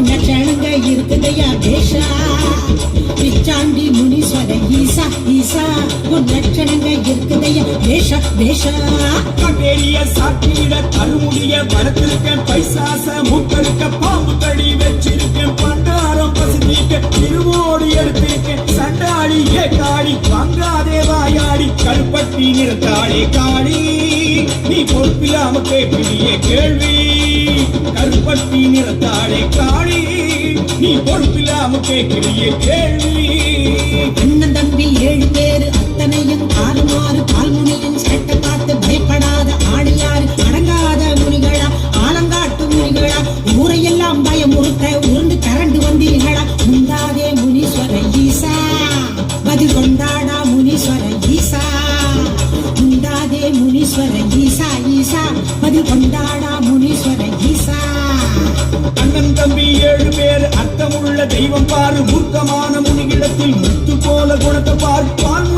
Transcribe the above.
உன் கிழங்க இருக்குதையா பேஷா பிச்சாண்டி முனீஸ்வர ஈசா ஈசா உன் லட்சணங்க இருக்குதையா பேஷா பேஷா பெரிய சாட்டியிட கருமுடிய வரத்திருக்க பைசாச மூக்கருக்க பாம்பு தடி வச்சிருக்கேன். பண்டாரம் பசுதிக்க திருவோடு எடுத்திருக்கேன். சண்டாடி ஏட்டாடி வங்காதே வாயாடி கருப்பட்டி நிறுத்தாடி காடி நீ பொறுப்பில்லாம கேட்கிறிய கேள்வி. கருப்பட்டி நிறத்தாளே காளி நீ பொறுப்பில்லாம கேட்கிறிய கேள்வி. அண்ணன் தம்பி ஏழு பேரு அத்தனையும் ஆறுமாறு பால்முனையும் சேட்டை பார்த்து பயப்படாத ஆடியாரு அடங்காத முனிகளா ஆலங்காட்டு முனிகளா ஊரையெல்லாம் பயம் பயமுறுத்த உருண்டு கரண்டு வந்தீர்களா? முந்தாதே முனீஸ்வர ஈசா பதில் கொண்டாடா முனீஸ்வர ஈசா. முந்தாதே முனீஸ்வர ஈசா ஈசா பதில் கொண்டாடா அண்ணன் தம்பி ஏழு பேர். அர்த்தமுள்ள தெய்வம் பாரு. மூர்க்கமான முனிகிடத்தில் முத்து போல குணத்தை பார். பால்